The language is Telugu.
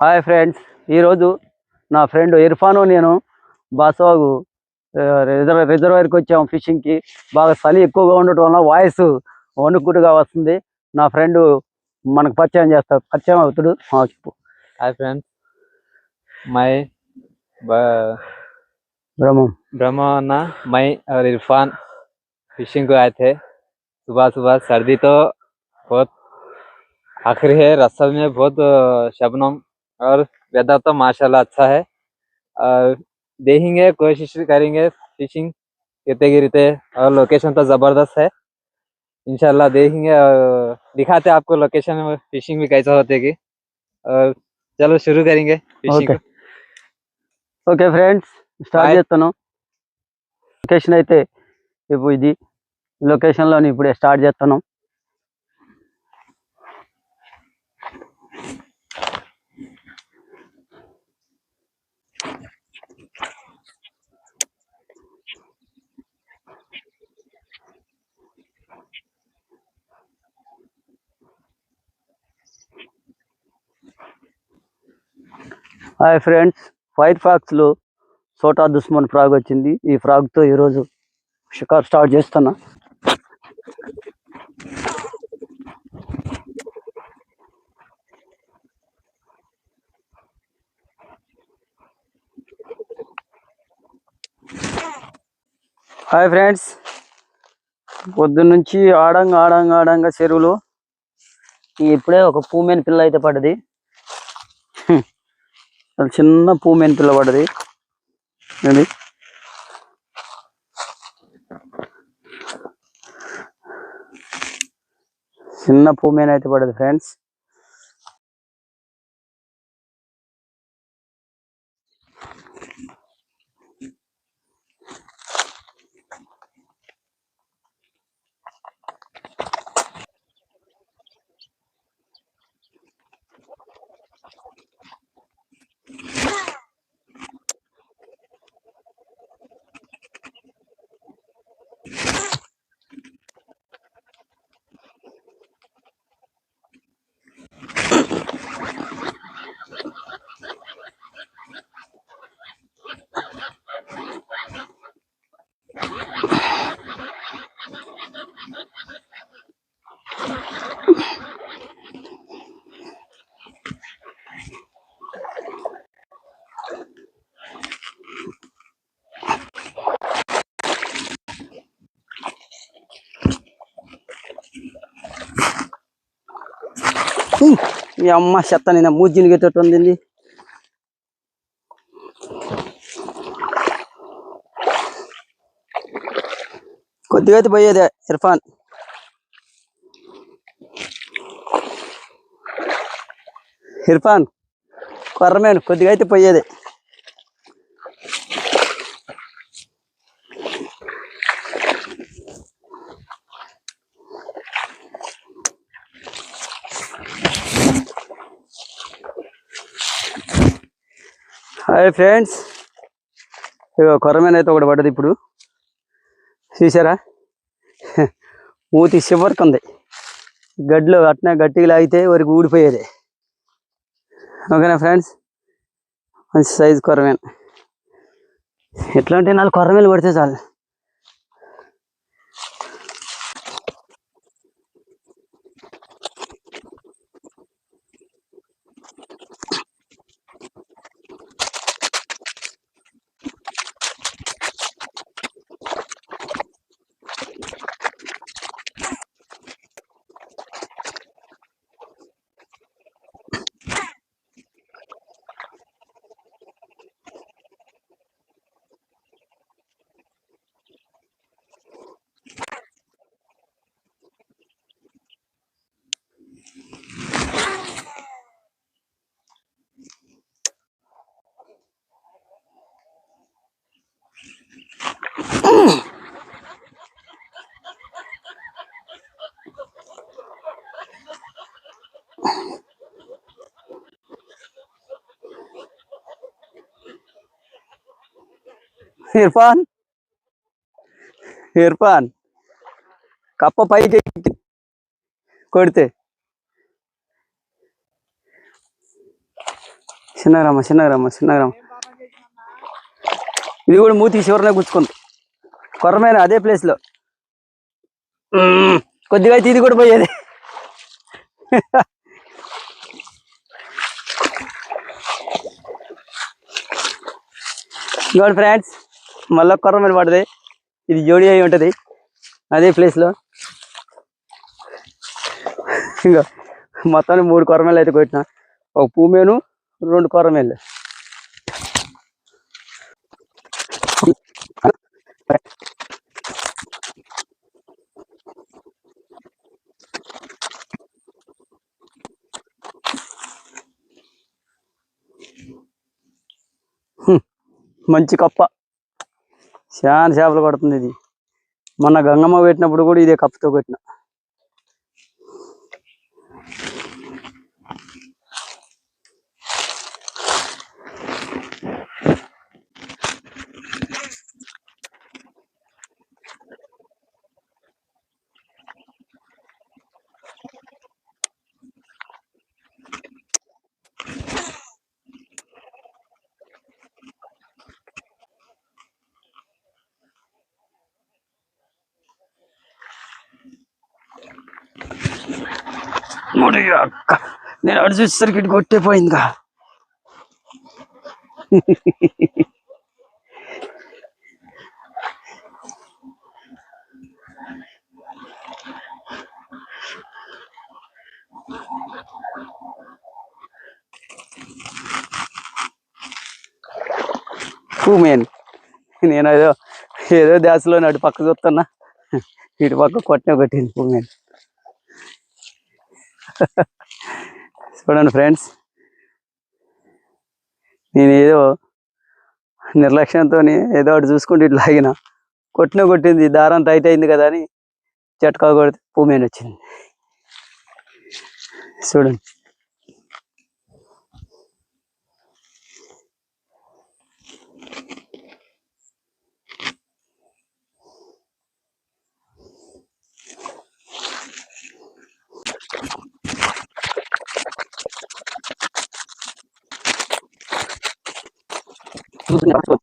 హాయ్ ఫ్రెండ్స్ ఈరోజు నా ఫ్రెండ్ ఇర్ఫాను నేను బాసవాగు రిజర్వ్ రిజర్వాయర్కి వచ్చాము ఫిషింగ్కి బాగా చలి ఎక్కువగా ఉండటం వల్ల వాయిస్ వణుకుడుగా వస్తుంది నా ఫ్రెండ్ మనకు పరిచయం చేస్తాడు పరిచయం అవుతాడు ఆ, చెప్పు हाय फ्रेंड्स मैं ब- బ్రహ్మం ब्रह्मना मैं और इरफान फिशिंग को आए थे सुबह सुबह सर्दी तो बहुत आखिरी है रसल में बहुत अ, शबनम और वेदर तो माशाल्लाह अच्छा है और देखेंगे कोशिश करेंगे फिशिंग गिरते गिरते और लोकेशन तो जबरदस्त है इंशाल्लाह देखेंगे और दिखाते आपको लोकेशन में फिशिंग भी कैसा होती है और चलो शुरू करेंगे fishing Okay. Okay friends start Bye. చేస్తాను లొకేషన్ అయితే ఇప్పుడు ఇది లొకేషన్లో ఇప్పుడే స్టార్ట్ చేస్తాను హాయ్ ఫ్రెండ్స్ ఫైర్ ఫ్రాక్స్లో సోటా దుస్మన్ ఫ్రాగ్ వచ్చింది. ఈ ఫ్రాగ్తో ఈరోజు షికార్ స్టార్ట్ చేస్తున్నా. హాయ్ ఫ్రెండ్స్ పొద్దున్నుంచి ఆడంగా ఆడంగా ఆడంగా చెరువులో ఇప్పుడే ఒక పూమెన్ పిల్ల అయితే పడ్డది. చాలా చిన్న పూమెన్ పిల్ల పడ్డది ఇది చిన్న పూమెన్ అయితే పడదు ఫ్రెండ్స్. ఈ అమ్మ చెత్త నిన్న మూజిని గెట్టట్టు ఉంది కొద్దిగా అయితే పోయేదే ఇర్ఫాన్. ఇర్ఫాన్ కొర్రమేను కొద్దిగా అయితే పోయేదే. హాయ్ ఫ్రెండ్స్ ఇగో కొర్రమేన అయితే ఒకటి పడ్డది ఇప్పుడు. చూసారా మూతి చివరికి ఉంది. గడ్డిలో అట్నే గట్టిగా లాగితే వరకు ఊడిపోయేది. ఓకేనా ఫ్రెండ్స్? మంచి సైజు కొర్రమేన ఎట్లా అంటే నాలుగు కొరమేలు పడితే చాలు. ఇర్ఫాన్? ఇర్ఫాన్ కప్ప పైకి ఎక్కి కొడితే. చిన్నగ్రామ చిన్నగ్రామ చిన్నగ్రామ. ఇది కూడా మూతి చివరనే గుచ్చుకుంది కొరమైన అదే ప్లేస్లో. కొద్దిగా అయితే ఇది కూడా పోయేది. ఇవాడు ఫ్రెండ్స్ మళ్ళీ కొరమైన పడుతుంది ఇది జోడి అయి ఉంటుంది. అదే ప్లేస్లో ఇంకా మొత్తానికి మూడు కొరమేలు అయితే కొట్టిన. ఒక పూమేను రెండు కొరమేలు మంచి కప్ప. చాలా చేపలు పడుతుంది ఇది. మొన్న గంగమ్మ పెట్టినప్పుడు కూడా ఇదే కప్పతో కొట్టిన. ముడి అక్క నేను అడు చూసేసరికి ఇటు కొట్టేపోయిందిగా మేన్. నేను ఏదో ఏదో దాసలో అటు పక్క చూస్తున్నా. ఇటు పక్క కొట్టే కొట్టింది పూమేన్ చూడండి ఫ్రెండ్స్. నేను ఏదో నిర్లక్ష్యంతో ఏదో ఒకటి చూసుకుంటూ ఇట్లా ఆగిన. కొట్టిన కొట్టింది దారం టైట్ అయింది కదా అని చట్కా కొడితే పూమేని వచ్చింది. చూడండి. Susunya?